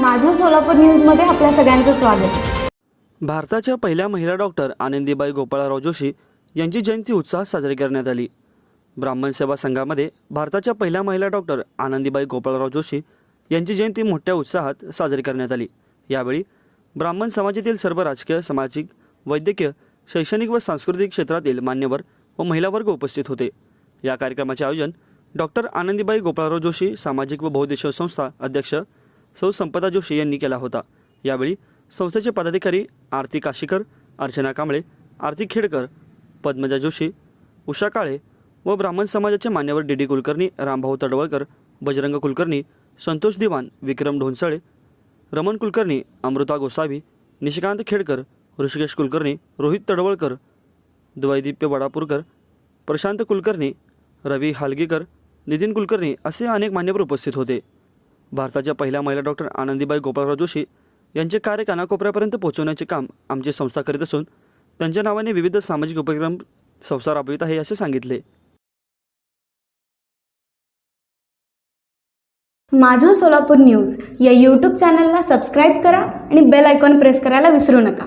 माझं सोलापूर न्यूजमध्ये आपल्या सगळ्यांचं स्वागत. भारताच्या पहिल्या महिला डॉक्टर आनंदीबाई गोपाळराव जोशी यांची जयंती उत्साहात साजरी करण्यात आली. ब्राह्मण सेवा संघामध्ये भारताच्या पहिल्या महिला डॉक्टर आनंदीबाई गोपाळराव जोशी यांची जयंती मोठ्या उत्साहात साजरी करण्यात आली. यावेळी ब्राह्मण समाजातील सर्व राजकीय सामाजिक वैद्यकीय शैक्षणिक व सांस्कृतिक क्षेत्रातील मान्यवर व महिला वर्ग उपस्थित होते. या कार्यक्रमाचे आयोजन डॉक्टर आनंदीबाई गोपाळराव जोशी सामाजिक व बहुद्देशीय संस्था अध्यक्ष सौ संपदा जोशी यांनी केला होता. यावेळी संस्थेचे पदाधिकारी आरती काशीकर अर्चना कांबळे आरती खेडकर पद्मजा जोशी उषा काळे व ब्राह्मण समाजाचे मान्यवर डी डी कुलकर्णी रामभाऊ तडवळकर बजरंग कुलकर्णी संतोष दिवान विक्रम ढोंसळे रमण कुलकर्णी अमृता गोसावी निशिकांत खेडकर ऋषिकेश कुलकर्णी रोहित तडवळकर द्वैदिप्य वडापूरकर प्रशांत कुलकर्णी रवी हालगीकर नितीन कुलकर्णी असे अनेक मान्यवर उपस्थित होते. भारताच्या पहिल्या महिला डॉक्टर आनंदीबाई गोपाळराव जोशी यांचे कार्य कानाकोपऱ्यापर्यंत पोहोचवण्याचे काम आमची संस्था करीत असून त्यांच्या नावाने विविध सामाजिक उपक्रम संस्था राबवित आहे असे सांगितले. माझं सोलापूर न्यूज या यूट्यूब चॅनलला सबस्क्राईब करा आणि बेल आयकॉन प्रेस करायला विसरू नका.